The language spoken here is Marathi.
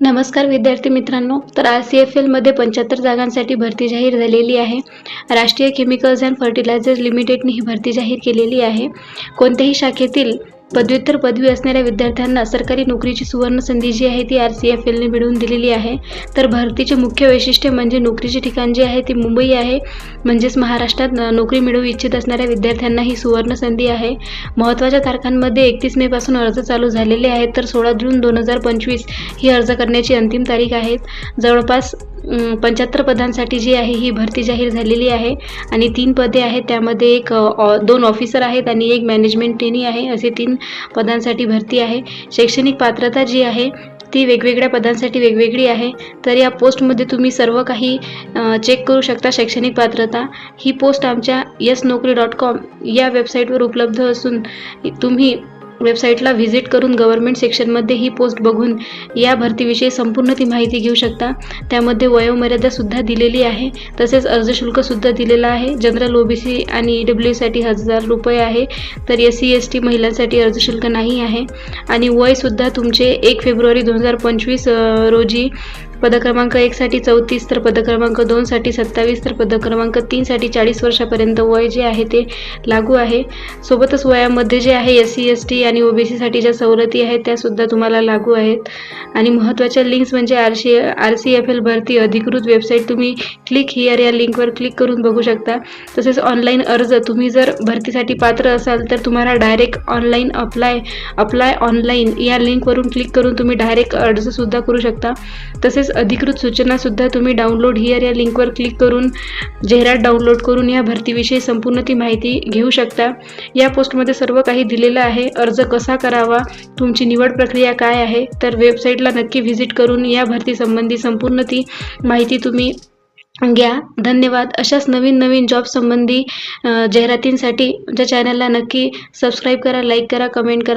नमस्कार विद्यार्थी मित्रांनो. तर आर सी एफ एलमध्ये पंच्याहत्तर जागांसाठी भरती जाहीर झालेली आहे. राष्ट्रीय केमिकल्स अँड फर्टिलायझर्स लिमिटेडने ही भरती जाहीर केलेली आहे. कोणत्याही शाखेतील पदव्युत्तर पदवी असणाऱ्या विद्यार्थ्यांना सरकारी नोकरीची सुवर्ण संधी जी आहे ती आर सी एफ एलने मिळवून दिलेली आहे. तर भरतीचे मुख्य वैशिष्ट्य म्हणजे नोकरीचे ठिकाण जे आहे ती मुंबई आहे. म्हणजेच महाराष्ट्रात नोकरी मिळवू इच्छित असणाऱ्या विद्यार्थ्यांना ही सुवर्ण संधी आहे. महत्त्वाच्या तारखांमध्ये एकतीस मेपासून अर्ज चालू झालेले आहेत. तर सोळा जून दोन हजार पंचवीस ही अर्ज करण्याची अंतिम तारीख आहे. जवळपास पंच्याहत्तर पदांसाठी जी आहे ही भरती जाहीर झालेली आहे. आणि तीन पदे आहेत त्यामध्ये एक ऑ- दोन ऑफिसर आहेत आणि एक मॅनेजमेंट ट्रेनी आहे. असे तीन पदांसाठी भरती आहे. शैक्षणिक पात्रता जी आहे ती वेगवेगळ्या पदांसाठी वेगवेगळी आहे. तर या पोस्टमध्ये तुम्ही सर्व काही चेक करू शकता शैक्षणिक पात्रता. ही पोस्ट आमच्या यस नोकरी डॉट कॉम या वेबसाईटवर उपलब्ध असून तुम्ही वेबसाईटला व्हिजिट करून गव्हर्नमेंट सेक्शनमध्ये ही पोस्ट बघून या भरतीविषयी संपूर्ण ती माहिती घेऊ शकता. त्यामध्ये वयोमर्यादासुद्धा दिलेली आहे. तसेच अर्ज शुल्कसुद्धा दिलेलं आहे. जनरल ओ बी सी आणि ई डब्ल्यूसाठी हजार रुपये आहे. तर एस सी एस टी महिलांसाठी अर्जशुल्क नाही आहे. आणि वयसुद्धा तुमचे एक फेब्रुवारी दोन हजार पंचवीस रोजी पदक्रमांक एकसाठी चौतीस तर पदक्रमांक दोनसाठी सत्तावीस तर पदक्रमांक तीनसाठी चाळीस वर्षापर्यंत वय जे आहे ते लागू आहे. सोबतच वयामध्ये जे आहे एस सी एस टी आणि ओ बी सीसाठी ज्या सवलती आहेत त्यासुद्धा तुम्हाला लागू आहेत. आणि महत्त्वाच्या लिंक्स म्हणजे R C R C F L भरती अधिकृत वेबसाईट तुम्ही क्लिक हिअर या लिंकवर क्लिक करून बघू शकता. तसेच ऑनलाईन अर्ज तुम्ही जर भरतीसाठी पात्र असाल तर तुम्हाला direct online apply apply online या लिंकवरून क्लिक करून तुम्ही डायरेक्ट अर्जसुद्धा करू शकता. तसेच अधिकृत सूचनासुद्धा तुम्ही डाउनलोड हिअर या लिंकवर क्लिक करून जाहिरात डाउनलोड करून या भरतीविषयी संपूर्ण ती माहिती घेऊ शकता. या पोस्टमध्ये सर्व काही दिलेलं आहे. अर्ज कसा करावा? तुमची निवड प्रक्रिया काय आहे? तर वेबसाईटला नक्की व्हिजिट करून या भरतीसंबंधी संपूर्ण ती माहिती तुम्ही घ्या. धन्यवाद. अशाच नवीन नवीन जॉब संबंधी जाहिरातींसाठी आमच्या चॅनलला नक्की सबस्क्राईब करा लाईक करा कमेंट करा.